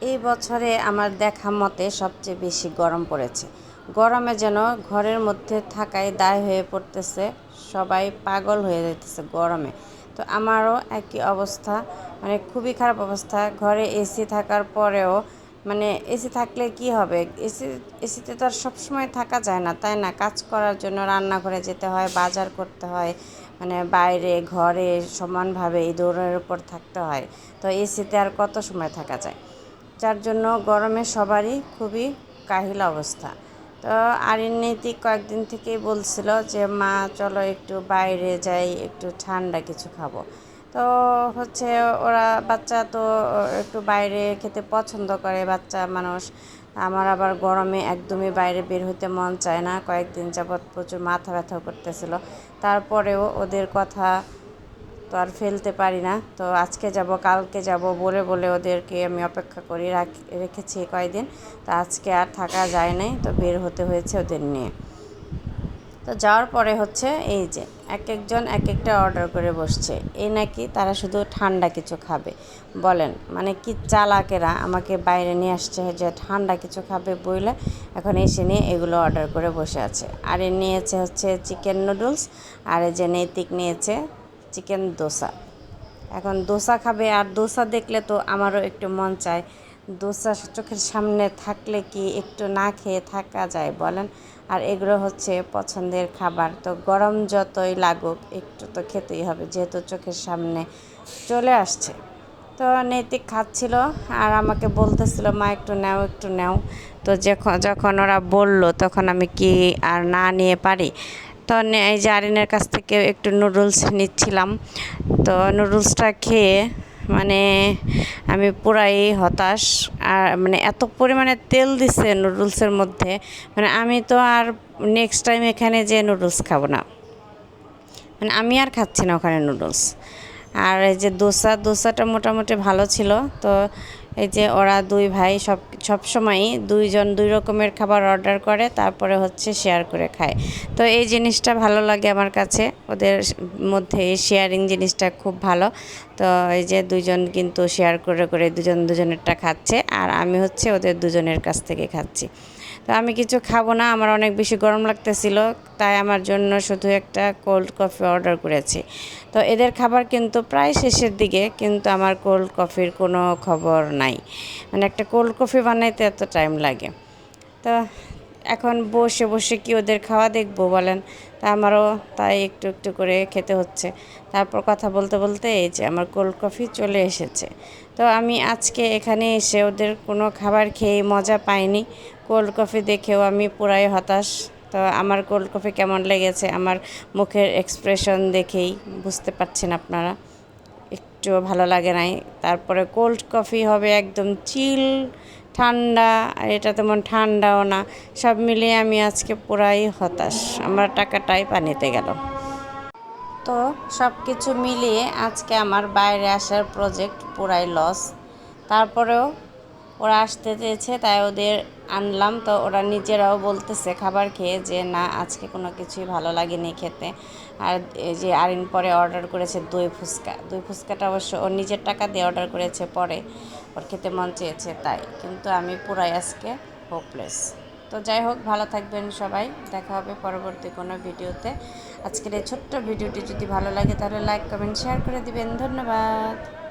এই বছরে আমার দেখা মতে সবচেয়ে বেশি গরম পড়েছে। গরমে যেন ঘরের মধ্যে থাকায় দায় হয়ে পড়তেছে, সবাই পাগল হয়ে যেতেছে গরমে। তো আমারও একই অবস্থা মানে খুবই খারাপ অবস্থা। ঘরে এসি থাকার পরেও মানে এসি থাকলে কি হবে? এসি এসিতে তো আর সবসময় থাকা যায় না, তাই না? কাজ করার জন্য রান্নাঘরে যেতে হয়, বাজার করতে হয় মানে বাইরে, ঘরে সমানভাবে এই দৌড়ের উপর থাকতে হয়। তো এসিতে আর কত সময় থাকা যায়? যার জন্য গরমে সবারই খুবই কাহিল অবস্থা। তো আরিন নৈতিক কয়েকদিন থেকেই বলছিল যে, মা, চলো একটু বাইরে যাই, একটু ঠান্ডা কিছু খাব। তো হচ্ছে ওরা বাচ্চা তো একটু বাইরে খেতে পছন্দ করে, বাচ্চা মানুষ। আমার আবার গরমে একদমই বাইরে বের হতে মন চায় না। কয়েকদিন যাবৎ প্রচুর মাথা ব্যথা করতেছিল। তারপরেও ওদের কথা তো আর ফেলতে পারি না। তো আজকে যাব, কালকে যাব বলে বলে ওদেরকে আমি অপেক্ষা করি রেখেছি কয়েকদিন তো আজকে আর থাকা যায় নাই, তো বের হতে হয়েছে ওদের নিয়ে। তো যাওয়ার পরে হচ্ছে এই যে এক একজন এক একটা অর্ডার করে বসছে। এই নাকি তারা শুধু ঠান্ডা কিছু খাবে। বলেন মানে কি চালাকেরা আমাকে বাইরে নিয়ে আসছে যে ঠান্ডা কিছু খাবে বইলে এখন এসে নিয়ে এগুলো অর্ডার করে বসে আছে। আর এ নিয়েছে হচ্ছে চিকেন নুডলস আর যে নৈতিক নিয়েছে চিকেন দোসা। এখন দোসা খাবে আর দোসা দেখলে তো আমারও একটু মন চায়। দোসা চোখের সামনে থাকলে কি একটু না খেয়ে থাকা যায় বলেন? আর এগুলো হচ্ছে পছন্দের খাবার। তো গরম যতই লাগুক একটু তো খেতেই হবে যেহেতু চোখের সামনে চলে আসছে। তো নৈতিক খাচ্ছিল আর আমাকে বলতেছিল, মা, একটু নেও একটু নেও। তো যখন যখন ওরা বলল, তখন আমি কি আর না নিয়ে পারি? তো এই যে আরিনের কাছ থেকে একটু নুডলস নিচ্ছিলাম। তো নুডলসটা খেয়ে মানে আমি পুরাই হতাশ। আর মানে এত পরিমাণে তেল দিছে নুডলসের মধ্যে। মানে আমি তো আর নেক্সট টাইম এখানে যে নুডলস খাব না। মানে আমি আর খাচ্ছি না ওখানে নুডলস। আর এই যে দোসা দোসাটা মোটামুটি ভালো ছিল। তো এই যে ওরা দুই ভাই সব সব সময়ই দুইজন দুই রকমের খাবার অর্ডার করে, তারপরে হচ্ছে শেয়ার করে খায়। তো এই জিনিসটা ভালো লাগে আমার কাছে। ওদের মধ্যে এই শেয়ারিং জিনিসটা খুব ভালো। তো এই যে দুজন কিন্তু শেয়ার করে করে দুজন দুজনেরটা খাচ্ছে। আর আমি হচ্ছে ওদের দুজনের কাছ থেকে খাচ্ছি। তো আমি কিছু খাব না, আমার অনেক বেশি গরম লাগতেছিল, তাই আমার জন্য শুধু একটা কোল্ড কফি অর্ডার করেছি। তো এদের খাবার কিন্তু প্রায় শেষের দিকে, কিন্তু আমার কোল্ড কফির কোনো খবর নাই। মানে একটা কোল্ড কফি বানাইতে এত টাইম লাগে। তো এখন বসে বসে কি ওদের খাওয়া দেখব বলেন? তা আমারও তাই একটু একটু করে খেতে হচ্ছে। তারপর কথা বলতে বলতে এই যে আমার কোল্ড কফি চলে এসেছে। তো আমি আজকে এখানে এসে ওদের কোনো খাবার খেয়ে মজা পাইনি। কোল্ড কফি দেখেও আমি পুরাই হতাশ। তো আমার কোল্ড কফি কেমন লেগেছে আমার মুখের এক্সপ্রেশন দেখেই বুঝতে পারছেন আপনারা। একটুও ভালো লাগে নাই। তারপরে কোল্ড কফি হবে একদম চিল ঠান্ডা, আর এটা তেমন ঠান্ডাও না। সব মিলিয়ে আমি আজকে পুরাই হতাশ। আমার টাকাটাই পানিতে গেল। তো সব কিছু মিলিয়ে আজকে আমার বাইরে আসার প্রজেক্ট পুরাই লস তারপরেও ওরা আসতে চেয়েছে, তাই ওদের আনলাম। তো ওরা নিজেরাও বলতেছে খাবার খেয়ে যে, না, আজকে কোনো কিছুই ভালো লাগেনি খেতে। আর যে আরিন পরে অর্ডার করেছে দই ফুচকা। দই ফুচকাটা অবশ্য ওর নিজের টাকা দিয়ে অর্ডার করেছে পরে। ওর খেতে মন চেয়েছে তাই। কিন্তু আমি পুরাই আজকে হোপলেস তো যাই হোক, ভালো থাকবেন সবাই। দেখা হবে পরবর্তী কোনো ভিডিওতে। আজকের এই ছোট্ট ভিডিওটি যদি ভালো লাগে, তাহলে লাইক কমেন্ট শেয়ার করে দিবেন। ধন্যবাদ।